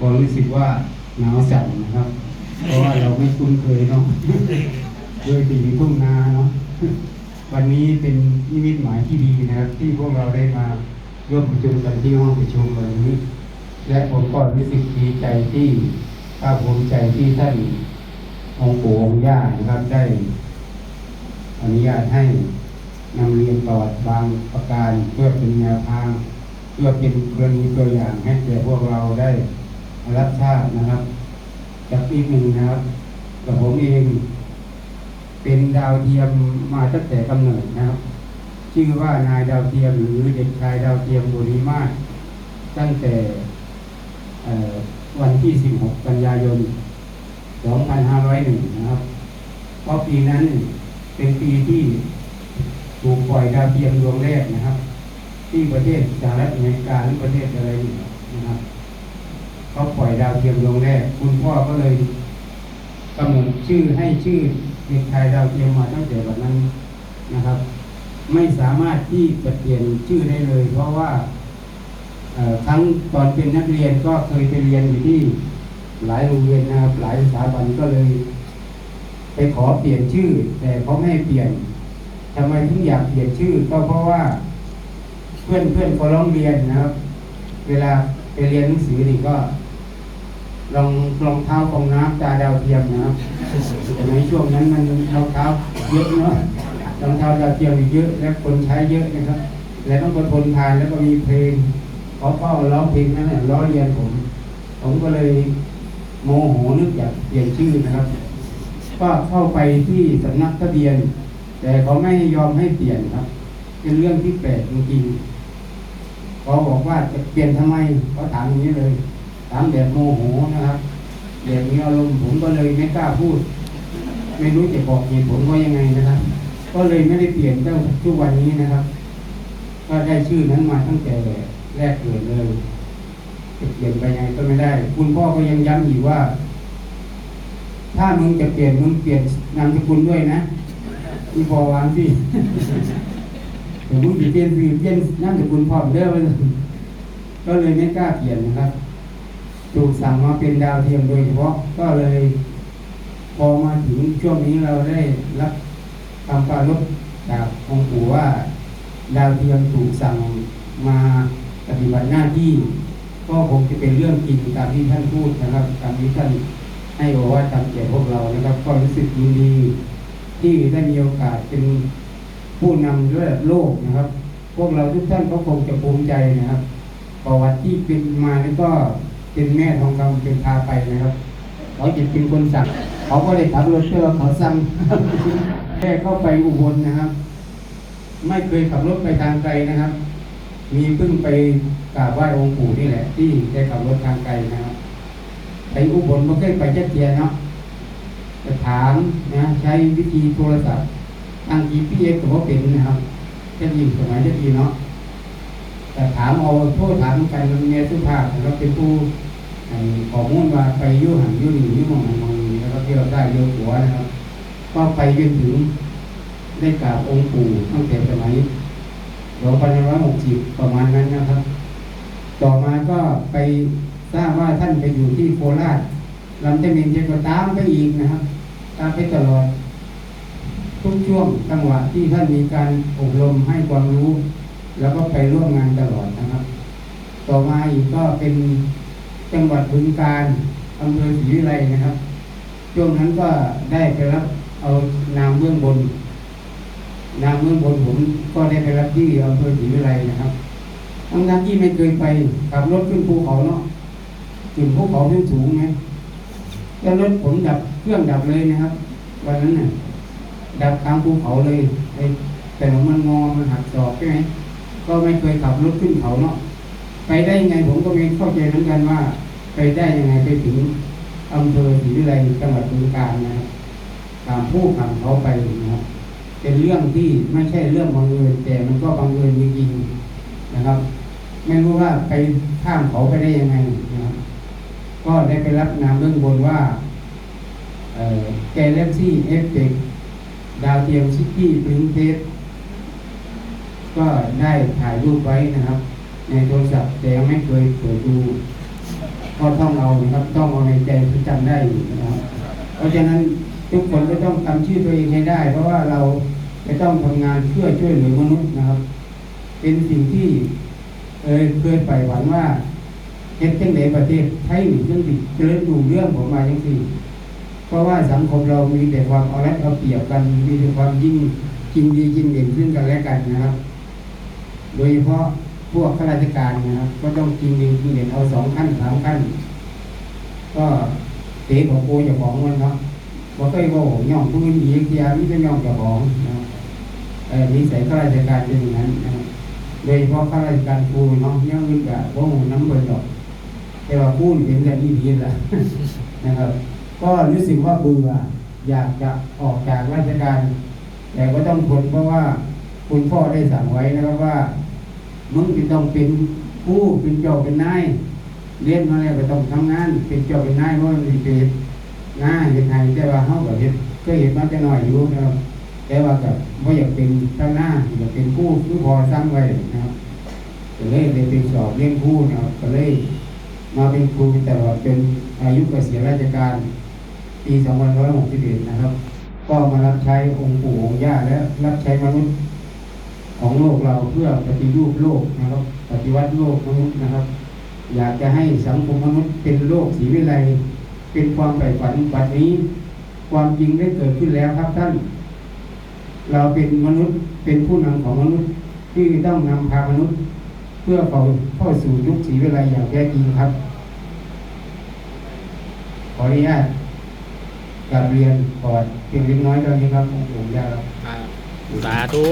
ก็รู้สึกว่าหนาวสั่นนะครับ เพราะว่าเราไม่คุ้นเคยเนาะโดยปีทุ่งนาเนาะวันนี้เป็นนิมิตหมายที่ดีนะครับ ที่พวกเราได้มาร่วมประชุมกันที่ห้องประชุมวันนี้ และผมก็รู้สึกดีใจที่ภาคภูมิใจที่ท่านองค์ปู่องค์ย่านะครับได้อนุญาตให้นำเรียนประวัติบางประการเพื่อเป็นแนวทาง เพื่อเป็นกรณีตัวอย่างให้แก่พวกเราได้ รับทราบนะครับจากอีกหนึ่งนะครับกับผมเอง เป็นดาวเทียมมาตั้งแต่กำเนิดนะครับ ชื่อว่านายดาวเทียมหรือเด็กชายดาวเทียมบุรีมาศตั้งแต่วันที่ 16 กันยายน 2501 นะครับ เพราะปีนั้นเป็นปีที่ถูกปล่อยดาวเทียมดวงแรกนะครับ ที่ประเทศสหรัฐอเมริกาหรือประเทศอะไรนี่นะครับ เขาปล่อยดาวเทียมดวงแรก คุณพ่อก็เลยกำหนดชื่อให้ชื่อเด็กชายดาวเทียมมาตั้งแต่วันนั้นนะครับ ไม่สามารถที่จะเปลี่ยนชื่อได้เลย เพราะว่าเอ่อทั้งตอนเป็นนักเรียนก็เคยไปเรียนอยู่ที่หลายโรงเรียนนะครับ หลายสถาบันก็เลย ไปขอเปลี่ยนชื่อ แต่เขาไม่ให้เปลี่ยนทำไมถึงอยากเปลี่ยนชื่อ ก็เพราะว่า เพื่อนเพื่อนเขาร้องเรียนนะครับ เวลาไปเรียนหนังสือนี่ก็ รองรองเท้าฟองน้ำตาดาวเทียมนะครับแต่ในช่วงนั้นมันรองเท้าเยอะเนาะรองเท้าดาวเทียมเยอะ และคนใช้เยอะนะครับ และต้องทนทานแล้วก็มีเพลงเขาเฝ้าร้องเพลงนั้นน่ะล้อเลียนผม ผมก็เลยโมโหนึกอยากเปลี่ยนชื่อนะครับ ก็เข้าไปที่สำนักทะเบียน แต่เขาไม่ยอมให้เปลี่ยนครับ เป็นเรื่องที่แปลกจริงๆเขาบอกว่าจะเปลี่ยนทำไมเขาถามอย่างนี้เลย ถามแบบโมโหนะครับแบบมีอารมณ์ผมก็เลยไม่กล้าพูด ไม่รู้จะบอกเหตุผลว่ายังไงนะครับ ก็เลยไม่ได้เปลี่ยนตั้งทุกวันนี้นะครับ ก็ได้ชื่อนั้นมาตั้งแต่แรกเกิดเลยจะเปลี่ยนไปยังไงก็ไม่ได้ คุณพ่อก็ยังย้ำอีกว่า ถ้ามึงจะเปลี่ยนมึงเปลี่ยนนามสกุลด้วยนะที่พอวางสิแต่มึงจะเปลี่ยนคือเปลี่ยนนามสกุลพร้อมเด้อมันก็เลยไม่กล้าเปลี่ยนนะครับ ถูกสั่งมาเป็นดาวเทียมโดยเฉพาะก็เลย พอมาถึงช่วงนี้เราได้รับคำปรารภจากองค์ปู่ว่า ดาวเทียมถูกสั่งมาปฏิบัติหน้าที่ ก็คงจะเป็นเรื่องจริงตามที่ท่านพูดนะครับตามที่ท่านให้บอกว่าทำแก่พวกเรานะครับ ก็รู้สึกยินดี ที่ได้มีโอกาสเป็นผู้นำระดับโลกนะครับ พวกเราทุกท่านก็คงจะภูมิใจนะครับ ประวัติที่เป็นมานี่ก็ เป็นแม่ทองคำเป็นพาไปนะครับเขาจะเป็นคนสั่งเขาก็เลยขับรถเชื่อเขาสั่งแค่เข้าไปอุบลนะครับ ไม่เคยขับรถไปทางไกลนะครับ มีเพิ่งไปกราบไหว้องค์ปู่นี่แหละ ที่ได้ขับรถทางไกลนะครับไปอุบลไม่เคยไปเจ็ดเทียนเนาะจะถามนะใช้วิธีโทรศัพท์ทาง GPS ก็เป็นนะครับจะยิงสมัยจะดีเนาะ แต่ถามเอาโทษถามกันมันเมียสุภาพนะครับเป็นผู้ข้อมูลว่าไปยุ่หันยุ่นี่ยุ่มองหันมองนี้แล้วก็เที่ยวได้เที่ยวหัวนะครับ ก็ไปจนถึงได้กราบองค์ปู่ตั้งแต่สมัย2560ประมาณนั้นนะครับ ต่อมาก็ไปทราบว่าท่านไปอยู่ที่โคราชลำเจมินเจก็ตามไปอีกนะครับ ตามไปตลอด ทุกช่วงจังหวะที่ท่านมีการอบรมให้ความรู้ แล้วก็ไปร่วมงานตลอดนะครับ ต่อมาอีกก็เป็นจังหวัดบึงกาฬอำเภอศรีวิไลนะครับ ช่วงนั้นก็ได้ไปรับเอานามเบื้องบน นามเบื้องบนผมก็ได้ไปรับที่อำเภอศรีวิไลนะครับทั้งนั้นที่ไม่เคยไปขับรถขึ้นภูเขาเนาะขึ้นภูเขาที่สูงไงแล้วรถผมดับเครื่องดับเลยนะครับ วันนั้นน่ะดับกลางภูเขาเลยไอ้แต่มันงอมันหักศอกใช่ไหม ก็ไม่เคยขับรถขึ้นเขาเนาะไปได้ยังไงผมก็ไม่เข้าใจเหมือนกันว่า ไปได้ยังไงไปถึงอำเภอศรีวิไลจังหวัดบึงกาฬนะครับตามผู้ขับเขาไปนะครับ เป็นเรื่องที่ไม่ใช่เรื่องบังเอิญแต่มันก็บังเอิญจริงๆนะครับ ไม่รู้ว่าไปข้ามเขาไปได้ยังไงนะครับ ก็ได้ไปรับนามเรื่องบนว่าแกเล็กซี่เอฟเฟกดาวเทียมซิตี้ปรินเทส ก็ได้ถ่ายรูปไว้นะครับ ในโทรศัพท์แต่ยังไม่เคยเปิดดูก็ท่องเอานะครับท่องเอาในใจจำได้อยู่นะครับ เพราะฉะนั้นทุกคนก็ต้องจำชื่อตัวเองให้ได้ เพราะว่าเราจะต้องทำงานเพื่อช่วยเหลือมนุษย์นะครับ เป็นสิ่งที่เออเคยใฝ่หวังว่าเฮ็ดจังไดประเทศไทยหรือจังสิเจริญรุ่งเรื่องผมมาจังซี่ เพราะว่าสังคมเรามีแต่ความเอารัดเอาเปรียบกันมีแต่ความยิ่งจริงดีจริงเด่นซึ่งกันและกันนะครับ โดยเฉพาะพวกข้าราชการนะครับ ก็ต้องจริงจริงเด่นเอาสองขั้นสามขั้น ก็เตะของโกอย่าของมันเนาะบ่เคยโกย่องผู้อื่นอีกทียมิจะย่องเจ้าของนะครับเออนิสัยข้าราชการเป็นอย่างนั้นนะโดยเฉพาะข้าราชการครูเนาะย่างอื่นกับบ่หูน้ำเบิ่นดอกแต่ว่าครูนี่เป็นกันอีพีละนะครับ ก็รู้สึกว่าเบื่ออยากจะออกจากราชการ แต่ก็ต้องทนเพราะว่าคุณพ่อได้สั่งไว้นะครับว่า มึงจะต้องเป็นผู้เป็นเจ้าเป็นนายเรียนมาแล้วก็ต้องทำงาน เป็นเจ้าเป็นนายเพราะมันสิเป็นงานเห็นไงแต่ว่าเขาก็เห็นก็เห็นมาจะหน่อยอยู่นะครับแต่ว่ากับว่าอยากเป็นตั้งหน้าอยากเป็นผู้ผู้พอสร้างไว้นะครับก็เลยเลยเป็นสอบเรียนผู้นะครับก็เลยมาเป็นครูแต่ว่าเป็นอายุเกษียณราชการปี2561นะครับ ก็มารับใช้องค์ปู่องค์ย่าและรับใช้มนุษย์ ของโลกเราเพื่อปฏิรูปโลกนะครับ ปฏิวัติโลกมนุษย์นะครับ อยากจะให้สังคมมนุษย์เป็นโลกสีวิไลเป็นความใฝ่ฝันปัจนี้ ความจริงได้เกิดขึ้นแล้วครับท่าน เราเป็นมนุษย์เป็นผู้นำของมนุษย์ที่ต้องนำพามนุษย์ เพื่อเข้าเข้าสู่ยุคสีวิไลอย่างแท้จริงครับ ขออนุญาตกาบเรียนก่อนเพียงเล็กน้อยเท่านี้ครับองค์ปู่ย่าครับสาธุ